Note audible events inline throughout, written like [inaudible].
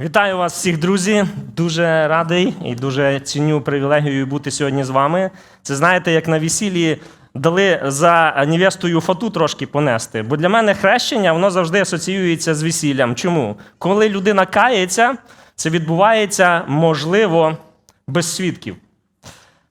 Вітаю вас всіх, друзі. Дуже радий і дуже ціню привілегію бути сьогодні з вами. Це знаєте, як на весіллі дали за невестою фату трошки понести. Бо для мене хрещення воно завжди асоціюється з весіллям. Чому? Коли людина кається, це відбувається, можливо, без свідків.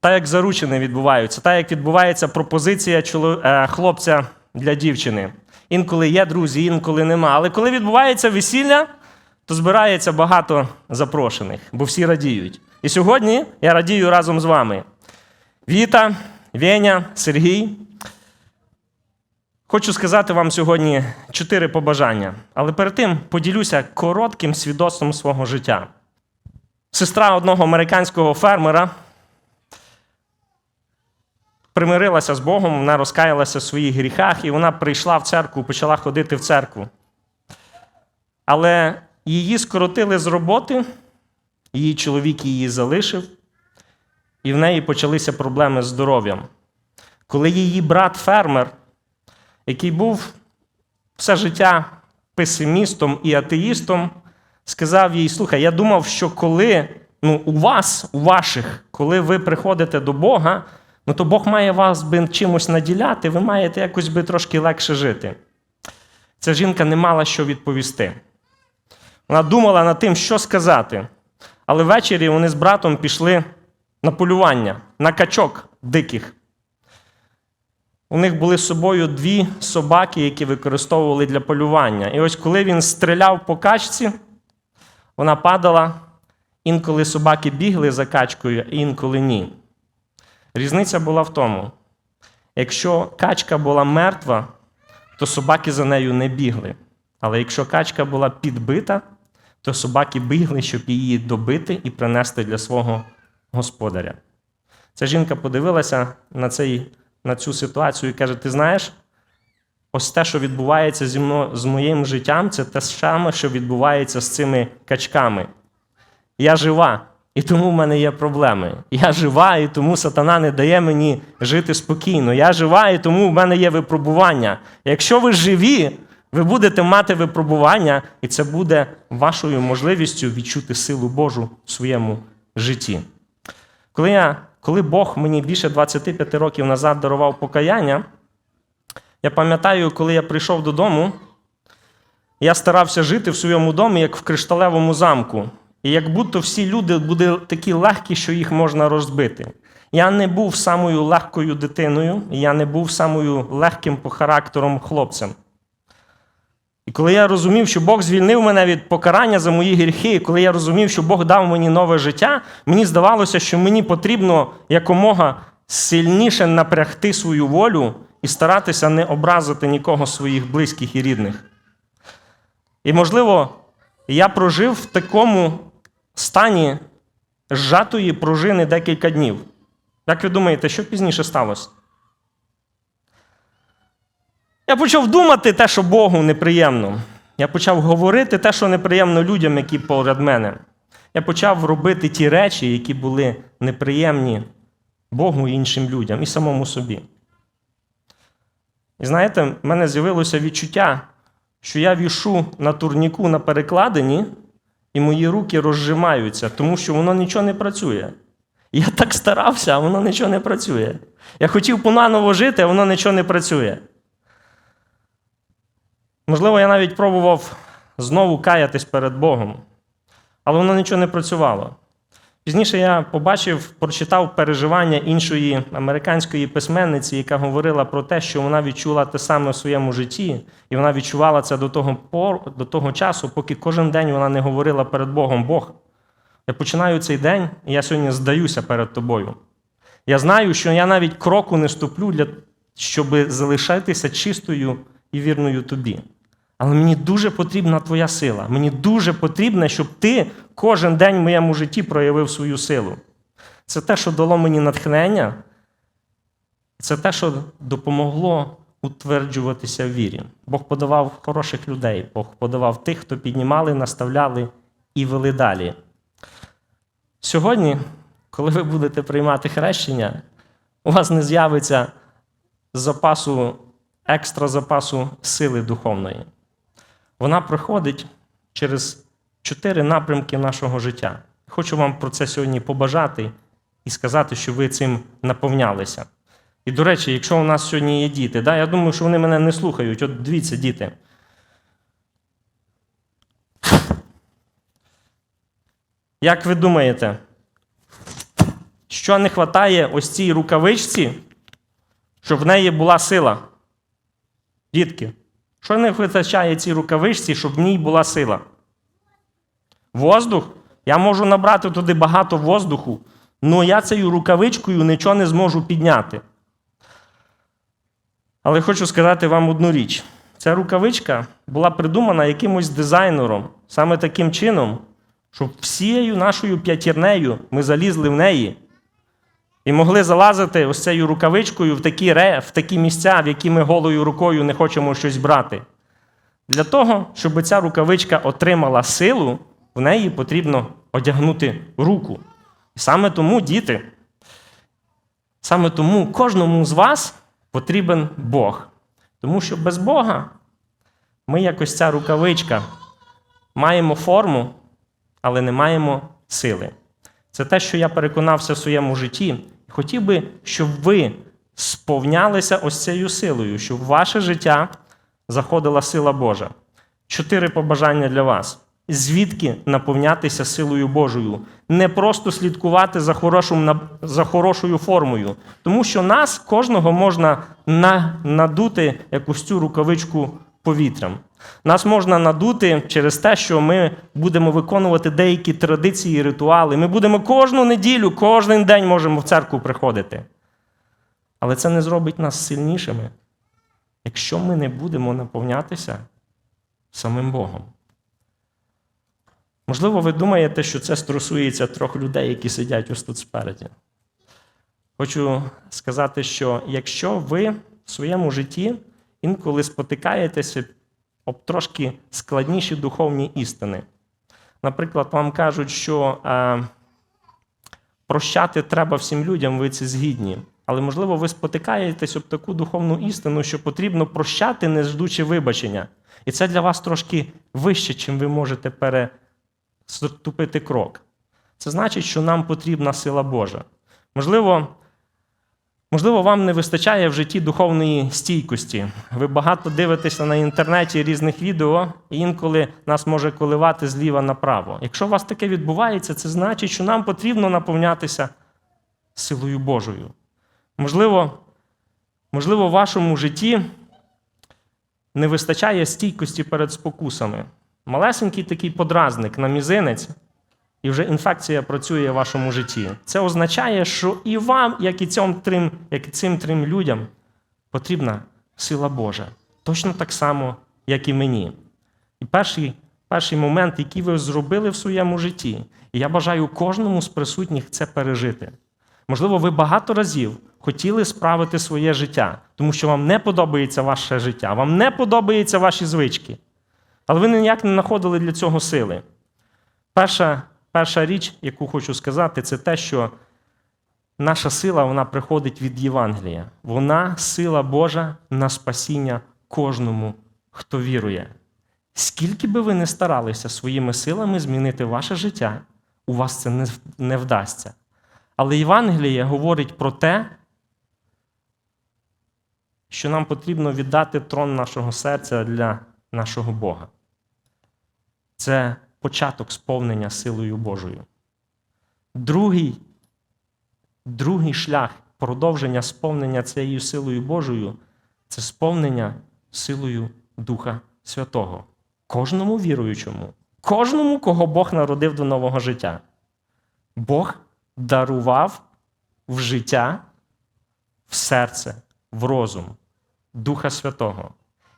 Так як заручини відбуваються, так як відбувається пропозиція е, хлопця для дівчини. Інколи є друзі, інколи нема. Але коли відбувається весілля, то збирається багато запрошених, бо всі радіють. І сьогодні я радію разом з вами. Віта, Веня, Сергій. Хочу сказати вам сьогодні чотири побажання, але перед тим поділюся коротким свідоцтвом свого життя. Сестра одного американського фермера примирилася з Богом, вона розкаялася в своїх гріхах, і вона прийшла в церкву, почала ходити в церкву. Але її скоротили з роботи, її чоловік її залишив, і в неї почалися проблеми з здоров'ям. Коли її брат фермер, який був все життя песимістом і атеїстом, сказав їй: слухай, я думав, що коли ну, у вас, у ваших, коли ви приходите до Бога, ну то Бог має вас би чимось наділяти, ви маєте якось би трошки легше жити. Ця жінка не мала що відповісти. Вона думала над тим, що сказати. Але ввечері вони з братом пішли на полювання, на качок диких. У них були з собою дві собаки, які використовували для полювання. І ось коли він стріляв по качці, вона падала. Інколи собаки бігли за качкою, інколи ні. Різниця була в тому: якщо качка була мертва, то собаки за нею не бігли. Але якщо качка була підбита, то собаки бігли, щоб її добити і принести для свого господаря. Ця жінка подивилася на, цей, на цю ситуацію і каже: Ти знаєш, ось те, що відбувається зі мною, з моїм життям, це те саме, що відбувається з цими качками. Я жива, і тому в мене є проблеми. Я жива, і тому сатана не дає мені жити спокійно. Я жива, і тому в мене є випробування. Якщо ви живі, ви будете мати випробування, і це буде вашою можливістю відчути силу Божу в своєму житті. Коли, я, коли Бог мені більше 25 років назад дарував покаяння, я пам'ятаю, коли я прийшов додому, я старався жити в своєму домі, як в кришталевому замку. І як будто всі люди були такі легкі, що їх можна розбити. Я не був самою легкою дитиною, я не був самою легким по характером хлопцем. І коли я розумів, що Бог звільнив мене від покарання за мої гріхи, і коли я розумів, що Бог дав мені нове життя, мені здавалося, що мені потрібно якомога сильніше напрягти свою волю і старатися не образити нікого своїх близьких і рідних. І, можливо, я прожив в такому стані зжатої пружини декілька днів. Як ви думаєте, що пізніше сталося? Я почав думати те, що Богу неприємно. Я почав говорити те, що неприємно людям, які поряд мене. Я почав робити ті речі, які були неприємні Богу і іншим людям, і самому собі. І знаєте, в мене з'явилося відчуття, що я вішу на турніку на перекладині, і мої руки розжимаються, тому що воно нічого не працює. Я так старався, а воно нічого не працює. Я хотів понаново жити, а воно нічого не працює. Можливо, я навіть пробував знову каятись перед Богом, але воно нічого не працювало. Пізніше я побачив, прочитав переживання іншої американської письменниці, яка говорила про те, що вона відчула те саме в своєму житті, і вона відчувала це до того, пор, до того часу, поки кожен день вона не говорила перед Богом: Бог, я починаю цей день, і я сьогодні здаюся перед тобою. Я знаю, що я навіть кроку не ступлю, для, щоб залишатися чистою і вірною тобі. Але мені дуже потрібна твоя сила. Мені дуже потрібно, щоб ти кожен день в моєму житті проявив свою силу. Це те, що дало мені натхнення, це те, що допомогло утверджуватися в вірі. Бог подавав хороших людей, Бог подавав тих, хто піднімали, наставляли і вели далі. Сьогодні, коли ви будете приймати хрещення, у вас не з'явиться запасу, екстра запасу сили духовної. Вона приходить через чотири напрямки нашого життя. Хочу вам про це сьогодні побажати і сказати, що ви цим наповнялися. І, до речі, якщо у нас сьогодні є діти, да, я думаю, що вони мене не слухають. От дивіться, діти. Як ви думаєте, що не вистачає ось цій рукавичці, щоб в неї була сила? Дітки, що не вистачає цій рукавичці, щоб в ній була сила? Воздух? Я можу набрати туди багато воздуху, але я цією рукавичкою нічого не зможу підняти. Але хочу сказати вам одну річ: ця рукавичка була придумана якимось дизайнером саме таким чином, щоб всією нашою п'ятірнею ми залізли в неї і могли залазити ось цією рукавичкою в такі, ре, в такі місця, в які ми голою рукою не хочемо щось брати. Для того, щоб ця рукавичка отримала силу, в неї потрібно одягнути руку. І саме тому, діти, саме тому кожному з вас потрібен Бог. Тому що без Бога ми, якось ця рукавичка, маємо форму, але не маємо сили. Це те, що я переконався в своєму житті. Хотів би, щоб ви сповнялися ось цією силою, щоб в ваше життя заходила сила Божа. Чотири побажання для вас. Звідки наповнятися силою Божою? Не просто слідкувати за, хорошим, за хорошою формою, тому що нас кожного можна на, надути якусь цю рукавичку повітрям. Нас можна надути через те, що ми будемо виконувати деякі традиції і ритуали. Ми будемо кожну неділю, кожен день можемо в церкву приходити. Але це не зробить нас сильнішими, якщо ми не будемо наповнятися самим Богом. Можливо, ви думаєте, що це стосується трьох людей, які сидять ось тут спереді. Хочу сказати, що якщо ви в своєму житті інколи спотикаєтеся об трошки складніші духовні істини. Наприклад, вам кажуть, що е, прощати треба всім людям, ви це згідні. Але, можливо, ви спотикаєтесь об таку духовну істину, що потрібно прощати, не ждучи вибачення. І це для вас трошки вище, чим ви можете переступити крок. Це значить, що нам потрібна сила Божа. Можливо, Можливо, вам не вистачає в житті духовної стійкості. Ви багато дивитеся на інтернеті різних відео, і інколи нас може коливати зліва направо. Якщо у вас таке відбувається, це значить, що нам потрібно наповнятися силою Божою. Можливо, можливо, в вашому житті не вистачає стійкості перед спокусами. Малесенький такий подразник на мізинець і вже інфекція працює в вашому житті. Це означає, що і вам, як і цим трим, як і цим трим людям, потрібна сила Божа. Точно так само, як і мені. І перший перший момент, який ви зробили в своєму житті, і я бажаю кожному з присутніх це пережити. Можливо, ви багато разів хотіли справити своє життя, тому що вам не подобається ваше життя, вам не подобаються ваші звички. Але ви ніяк не знаходили для цього сили. Перша Перша річ, яку хочу сказати, це те, що наша сила вона приходить від Євангелія. Вона сила Божа на спасіння кожному, хто вірує. Скільки би ви не старалися своїми силами змінити ваше життя, у вас це не, вдасться. Але Євангеліє говорить про те, що нам потрібно віддати трон нашого серця для нашого Бога. Це початок сповнення силою Божою. Другий другий шлях продовження сповнення цією силою Божою це сповнення силою Духа Святого. Кожному віруючому, кожному, кого Бог народив до нового життя. Бог дарував в життя, в серце, в розум Духа Святого.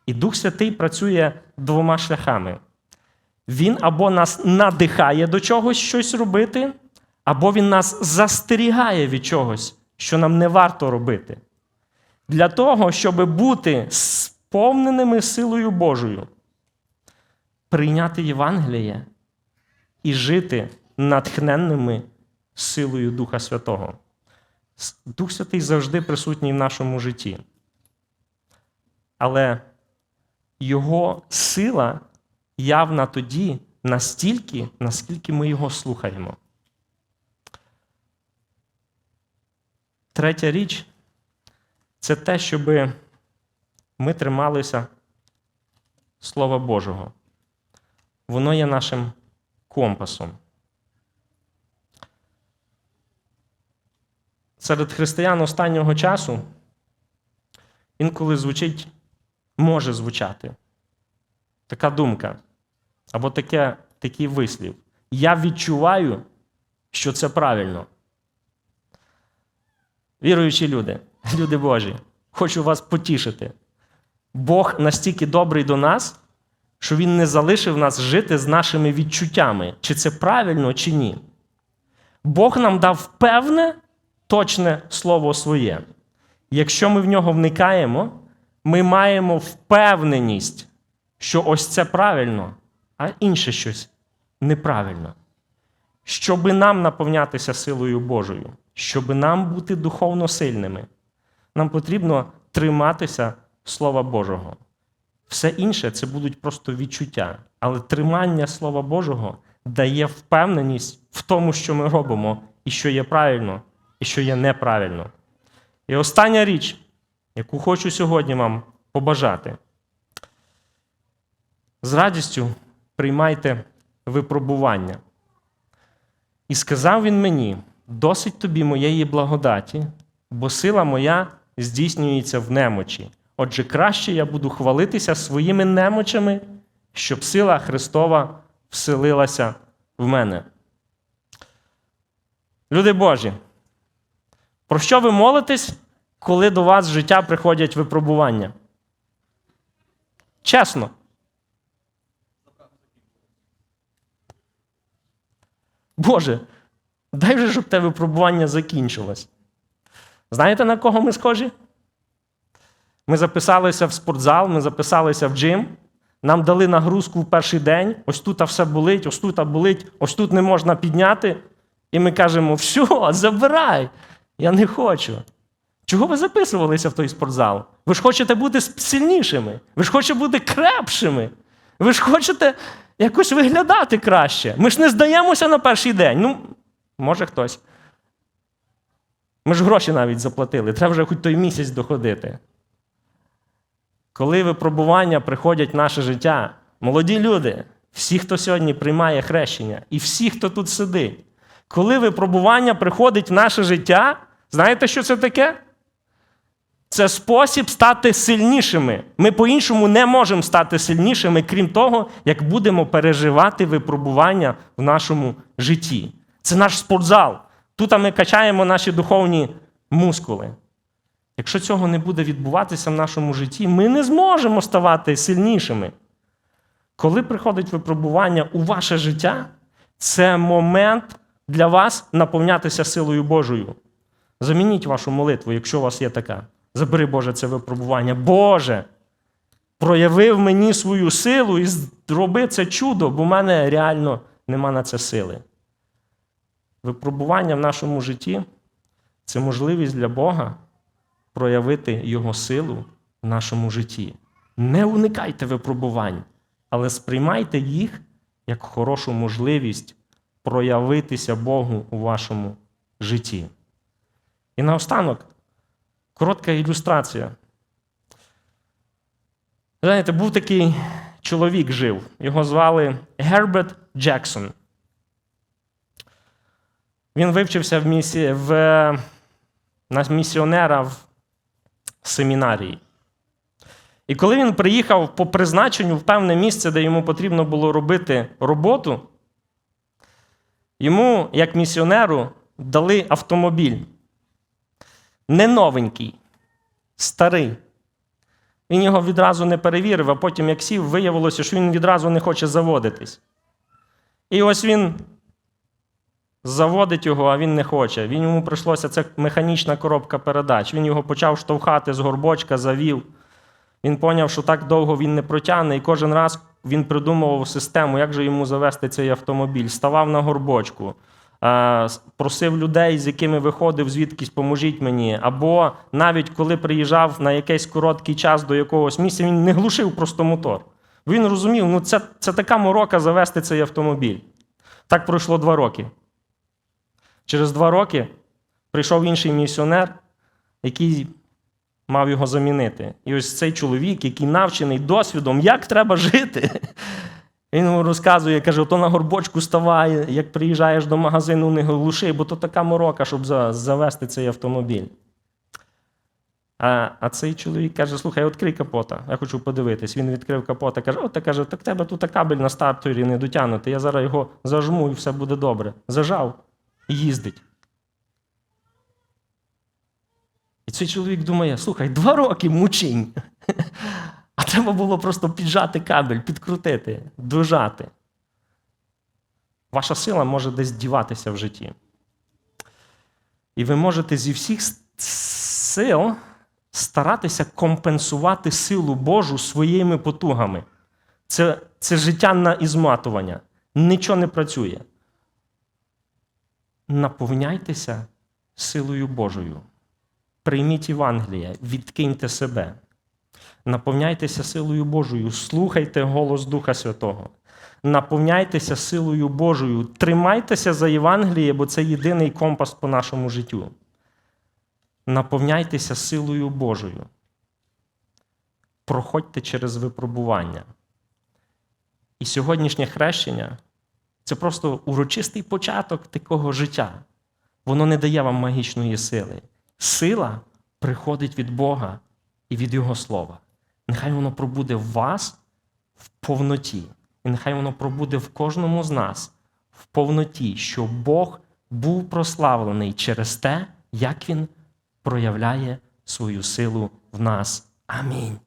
І Дух Святий працює двома шляхами. Він або нас надихає до чогось щось робити, або він нас застерігає від чогось, що нам не варто робити. Для того, щоб бути сповненими силою Божою, прийняти Євангеліє і жити натхненними силою Духа Святого. Дух Святий завжди присутній в нашому житті. Але Його сила явна тоді, настільки, наскільки ми його слухаємо. Третя річ це те, щоб ми трималися Слова Божого. Воно є нашим компасом. Серед християн останнього часу інколи звучить, може звучати така думка або таке, такий вислів. Я відчуваю, що це правильно. Віруючі люди, [laughs] люди Божі, хочу вас потішити. Бог настільки добрий до нас, що Він не залишив нас жити з нашими відчуттями, чи це правильно, чи ні. Бог нам дав певне, точне слово своє. Якщо ми в нього вникаємо, ми маємо впевненість, що ось це правильно, а інше щось неправильно. Щоби нам наповнятися силою Божою, щоби нам бути духовно сильними, нам потрібно триматися Слова Божого. Все інше це будуть просто відчуття. Але тримання Слова Божого дає впевненість в тому, що ми робимо, і що є правильно, і що є неправильно. І остання річ, яку хочу сьогодні вам побажати. З радістю приймайте випробування. І сказав він мені: досить тобі моєї благодаті, бо сила моя здійснюється в немочі. Отже, краще я буду хвалитися своїми немочами, щоб сила Христова вселилася в мене. Люди Божі, про що ви молитесь, коли до вас життя приходять випробування? Чесно. Боже, дай вже, щоб те випробування закінчилось. Знаєте, на кого ми схожі? Ми записалися в спортзал, ми записалися в джим. Нам дали нагрузку в перший день. Ось тут все болить, ось тут болить, ось тут не можна підняти. І ми кажемо: все, забирай, я не хочу. Чого ви записувалися в той спортзал? Ви ж хочете бути сильнішими, ви ж хочете бути крепшими, ви ж хочете якось виглядати краще. Ми ж не здаємося на перший день. Ну, може хтось. Ми ж гроші навіть заплатили, треба вже хоч той місяць доходити. Коли випробування приходять в наше життя, молоді люди, всі, хто сьогодні приймає хрещення, і всі, хто тут сидить, коли випробування приходить в наше життя, знаєте, що це таке? Це спосіб стати сильнішими. Ми по-іншому не можемо стати сильнішими, крім того, як будемо переживати випробування в нашому житті. Це наш спортзал. Тут ми качаємо наші духовні мускули. Якщо цього не буде відбуватися в нашому житті, ми не зможемо ставати сильнішими. Коли приходить випробування у ваше життя, це момент для вас наповнятися силою Божою. Замініть вашу молитву, якщо у вас є така. Забери, Боже, це випробування. Боже, проявив мені свою силу і зроби це чудо, бо в мене реально нема на це сили. Випробування в нашому житті це можливість для Бога проявити Його силу в нашому житті. Не уникайте випробувань, але сприймайте їх як хорошу можливість проявитися Богу у вашому житті. І наостанок, коротка ілюстрація. Знаєте, був такий чоловік жив, його звали Герберт Джексон. Він вивчився в місі, в, на місіонера в семінарії. І коли він приїхав по призначенню в певне місце, де йому потрібно було робити роботу, йому, як місіонеру, дали автомобіль. Не новенький, старий. Він його відразу не перевірив, а потім, як сів, виявилося, що він відразу не хоче заводитись. І ось він заводить його, а він не хоче. Він йому прийшлося це механічна коробка передач. Він його почав штовхати з горбочка, завів. Він поняв, що так довго він не протягне, і кожен раз він придумував систему, як же йому завести цей автомобіль. Ставав на горбочку, просив людей, з якими виходив, звідкись поможіть мені. Або навіть коли приїжджав на якийсь короткий час до якогось місця, він не глушив просто мотор. Він розумів, ну це, це така морока завести цей автомобіль. Так пройшло два роки. Через два роки прийшов інший місіонер, який мав його замінити. І ось цей чоловік, який навчений досвідом, як треба жити. Він розказує, каже: ото на горбочку ставай, як приїжджаєш до магазину, не глуши, бо то така морока, щоб завести цей автомобіль. А, а цей чоловік каже: слухай, відкрий капота, я хочу подивитись. Він відкрив капота, каже: от каже, так тебе тут кабель на старторі не дотягнутий, я зараз його зажму і все буде добре. Зажав і їздить. І цей чоловік думає: слухай, два роки мучень. А треба було просто піджати кабель, підкрутити, дожати. Ваша сила може десь діватися в житті. І ви можете зі всіх сил старатися компенсувати силу Божу своїми потугами. Це, це життя на ізматування. Нічого не працює. Наповняйтеся силою Божою. Прийміть Євангеліє, відкиньте себе. Наповняйтеся силою Божою, слухайте голос Духа Святого. Наповняйтеся силою Божою, тримайтеся за Євангеліє, бо це єдиний компас по нашому життю. Наповняйтеся силою Божою. Проходьте через випробування. І сьогоднішнє хрещення це просто урочистий початок такого життя. Воно не дає вам магічної сили. Сила приходить від Бога і від Його Слова. Нехай воно пробуде в вас в повноті. І нехай воно пробуде в кожному з нас в повноті, що Бог був прославлений через те, як Він проявляє свою силу в нас. Амінь.